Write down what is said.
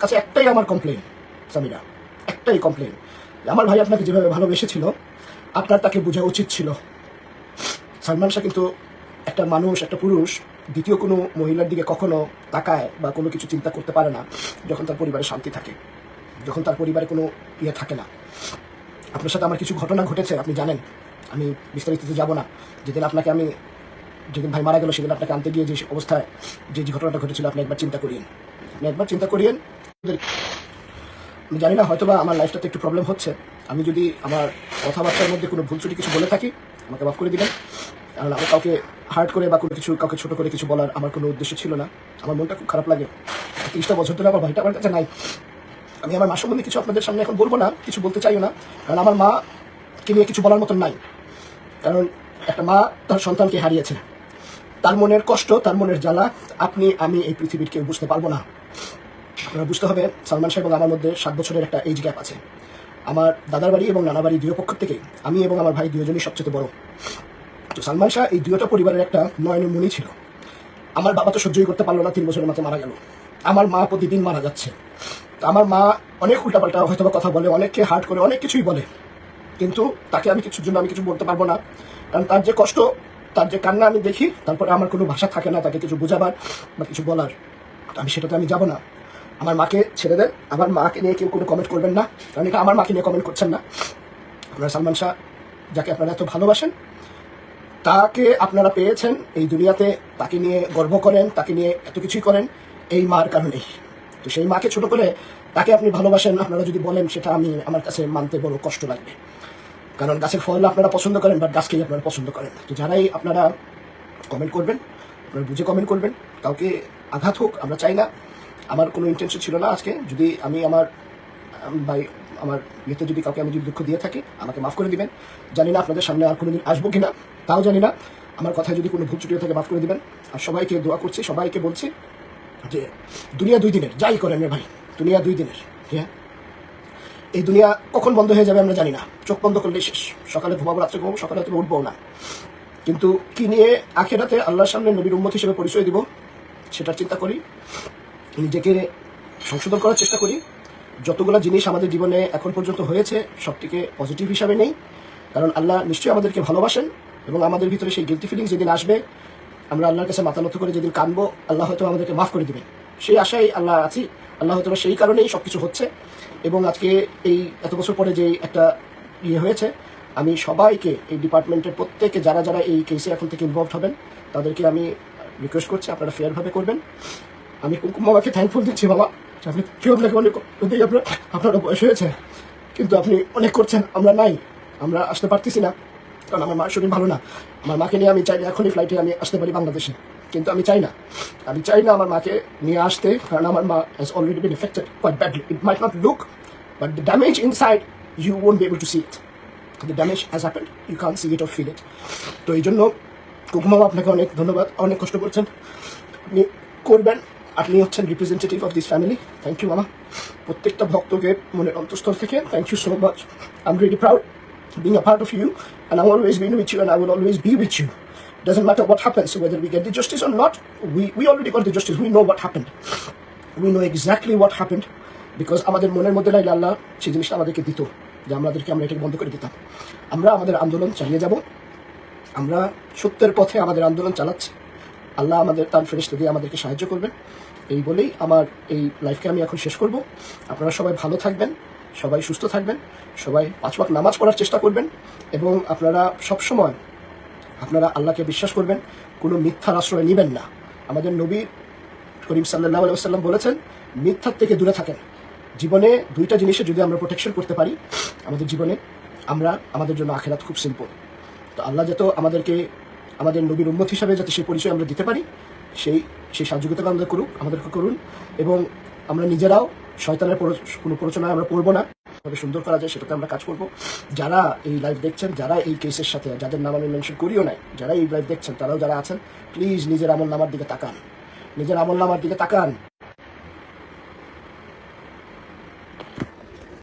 কাছে একটাই আমার কমপ্লেন সামিরা, একটাই কমপ্লেন আমার ভাই আপনাকে যেভাবে ভালোবেসেছিল, আপনার তাকে বোঝা উচিত ছিল। সালমান শাহ কিন্তু একটা মানুষ, একটা পুরুষ, দ্বিতীয় কোনো মহিলার দিকে কখনো তাকায় বা কোনো কিছু চিন্তা করতে পারে না যখন তার পরিবারে শান্তি থাকে, যখন তার পরিবারে কোনো ইয়ে থাকে না। আপনার সাথে আমার কিছু ঘটনা ঘটেছে, আপনি জানেন। আমি বিস্তারিত যাব না। যেদিন আপনাকে আমি, যেদিন ভাই মারা গেল, সেদিন আপনাকে আনতে গিয়ে যে অবস্থায় যে যে ঘটনাটা ঘটেছিল, আপনি একবার চিন্তা করিয়েন। আপনি একবার চিন্তা করিয়েন আমি জানি না, হয়তোবা আমার লাইফটাতে একটু প্রবলেম হচ্ছে। আমি যদি আমার কথাবার্তার মধ্যে কোনো ভুল কিছু বলে থাকি, আমাকে মাফ করে দিবেন। কারণ আমি কাউকে হার্ট করে বা কোনো কিছু, কাউকে ছোট করে কিছু বলার আমার কোনো উদ্দেশ্য ছিল না। আমার মনটা খুব খারাপ লাগে। তিরিশটা বছর ধরে আমার ভাইটা আমার কাছে নাই। আমি আমার মা সম্বন্ধে কিছু আপনাদের সামনে এখন বলব না, কিছু বলতে চাইও না। কারণ আমার মাকে নিয়ে কিছু বলার মতন নাই। কারণ একটা মা তার সন্তানকে হারিয়েছে। তার মনের কষ্ট, তার মনের জ্বালা, আপনি, আমি এই পৃথিবীর কেউ বুঝতে পারব না। বুঝতে হবে সালমান শাহ এবং আমার মধ্যে সাত বছরের একটা এজ গ্যাপ আছে। আমার দাদার বাড়ি এবং নানা বাড়ি দুই পক্ষ থেকে আমি এবং আমার ভাই দুজনই সবচেয়ে বড়। তো সালমান শাহ এই দুইটা পরিবারের একটা নয়নের মনি ছিল। আমার বাবা তো সহ্যই করতে পারল না, তিন বছরের মাথায় মারা গেল। আমার মা প্রতিদিন মারা যাচ্ছে। তো আমার মা অনেক উল্টাপাল্টা হয়তো কথা বলে, অনেককে হার্ট করে, অনেক কিছুই বলে। কিন্তু তাকে আমি কিছুর জন্য আমি কিছু বলতে পারব না। কারণ তার যে কষ্ট, তার যে কান্না আমি দেখি, তারপরে আমার কোনো ভাষা থাকে না তাকে কিছু বোঝাবার বা কিছু বলার। আমি সেটাতে আমি যাব না। আমার মাকে ছেড়ে দেন। আমার মাকে নিয়ে কেউ কোনো কমেন্ট করবেন না, কারণ এটা আমার মাকে নিয়ে কমেন্ট করছেন না। আপনারা সালমান শাহ, যাকে আপনারা এত ভালোবাসেন, তাকে আপনারা পেয়েছেন এই দুনিয়াতে, তাকে নিয়ে গর্ব করেন, তাকে নিয়ে এত কিছুই করেন, এই মার কারণেই। তো সেই মাকে ছোট করে তাকে আপনি ভালোবাসেন, আপনারা যদি বলেন, সেটা আমি আমার কাছে মানতে বড় কষ্ট লাগবে। কারণ গাছের ফল আপনারা পছন্দ করেন বাট গাছকেই আপনারা পছন্দ করেন তো যারাই আপনারা কমেন্ট করবেন, আপনারা বুঝে কমেন্ট করবেন, কাউকে আঘাত হোক, আমরা চাই না। আমার কোনো ইন্টেনশন ছিল না আজকে। যদি আমি আমার ভাই, আমার ইয়েতে যদি কাউকে আমি যদি দুঃখ দিয়ে থাকি, আমাকে মাফ করে দিবেন। জানি না আপনাদের সামনে আর কোনোদিন আসব কিনা, তাও জানি না। আমার কথায় যদি কোনো ভুল ত্রুটি থাকে, মাফ করে দিবেন। আর সবাইকে দোয়া করছি, সবাইকে বলছি যে দুনিয়া দুই দিনের, যাই করেন রে ভাই, দুনিয়া দুই দিনের হ্যাঁ এই দুনিয়া কখন বন্ধ হয়ে যাবে আমরা জানি না। চোখ বন্ধ করলে শেষ। সকালে ঘুমাবো, রাত্রে ঘুমাবো, সকালে তুমি উঠবো না। কিন্তু কি নিয়ে আখেরাতে আল্লাহর সামনে নবীর উম্মত হিসেবে পরিচয় দিব, সেটার চিন্তা করি। নিজেকে সংশোধন করার চেষ্টা করি। যতগুলো জিনিস আমাদের জীবনে এখন পর্যন্ত হয়েছে, সবটিকে পজিটিভ হিসাবে নেই। কারণ আল্লাহ নিশ্চয়ই আমাদেরকে ভালোবাসেন এবং আমাদের ভিতরে সেই গিলটি ফিলিংস যেদিন আসবে, আমরা আল্লাহর কাছে মাথা নত করে যেদিন কানবো আল্লাহ হয়তো আমাদেরকে মাফ করে দিবেন। সেই আশায় আল্লাহ আছি, আল্লাহ হয়তো সেই কারণেই সব কিছু হচ্ছে। এবং আজকে এই এত বছর পরে যে একটা ইয়ে হয়েছে, আমি সবাইকে, এই ডিপার্টমেন্টের প্রত্যেকে, যারা যারা এই কেসে এখন থেকে ইনভলভ হবেন, তাদেরকে আমি রিকোয়েস্ট করছি আপনারা ফেয়ারভাবে করবেন। আমি মামাকে থ্যাঙ্কফুল দিচ্ছি বাবা আপনি কেউ আপনাকে অনেক যদি আপনার আপনারও বয়স হয়েছে। কিন্তু আপনি অনেক করছেন, আমরা নাই। আমরা আসতে পারতেছি না। কারণ আমার মার শরীর ভালো না। আমার মাকে নিয়ে আমি চাই এখনই ফ্লাইটে আমি আসতে পারি বাংলাদেশে। কিন্তু আমি চাই না। আমি চাই না আমার মাকে নিয়ে আসতে, কারণ আমার মা has already been affected quite badly it might not look but the damage inside you won't be able to see it the damage has happened you can see it or feel it তো এই জন্য, কুকুমামা আপনাকে অনেক ধন্যবাদ। অনেক কষ্ট করছেন। আপনি করবেন। আপনি হচ্ছেন representative of this family thank you মামা প্রত্যেকটা ভক্তকে মনের অন্তঃস্থল থেকে thank you so much I am really proud being a part of you and I've always been with you and I will always be with you. Doesn't matter what happens, whether we get the justice or not, we, we already got the justice. We know what happened. We know exactly what happened because আমাদের মনের মধ্যে লাইলে আল্লাহ সেই জিনিসটা আমাদেরকে দিত যে আমাদেরকে আমরা এটাকে বন্ধ করে দিতাম আমরা আমাদের আন্দোলন চালিয়ে যাব আমরা সত্যের পথে আমাদের আন্দোলন চালাচ্ছি আল্লাহ আমাদের তার ফেরিস্তা দিয়ে আমাদেরকে সাহায্য করবেন এই বলেই আমার এই লাইফকে আমি এখন শেষ করব। আপনারা সবাই ভালো থাকবেন, সবাই সুস্থ থাকবেন, সবাই পাঁচ নামাজ পড়ার চেষ্টা করবেন এবং আপনারা সব সময় আপনারা আল্লাহকে বিশ্বাস করবেন, কোনো মিথ্যার আশ্রয় নেবেন না। আমাদের নবী করিম সাল্লাহ আলাইসাল্লাম বলেছেন, মিথ্যার থেকে দূরে থাকেন। জীবনে দুইটা জিনিসে যদি আমরা প্রোটেকশন করতে পারি, আমাদের জীবনে আমরা, আমাদের জন্য আখেরাত খুব সিম্পল তো আল্লাহ যাতে আমাদেরকে, আমাদের নবীর উন্মত হিসাবে যাতে সেই পরিচয় আমরা দিতে পারি সেই সেই সাহায্যতা আমাদের করুক, আমাদেরকে করুন, এবং আমরা নিজেরাও শয়তানের কোনো প্ররোচনায় আমরা পড়ব না। তবে সুন্দর করা যায় সেটাতে আমরা কাজ করব। যারা এই লাইভ দেখছেন, যারা এই কেসের সাথে, যাদের নাম আমি মেনশন করিও নাই, যারা এই লাইভ দেখছেন, তারাও যারা আছেন প্লিজ নিজের আমল নামার দিকে তাকান। নিজের আমল নামার দিকে তাকান।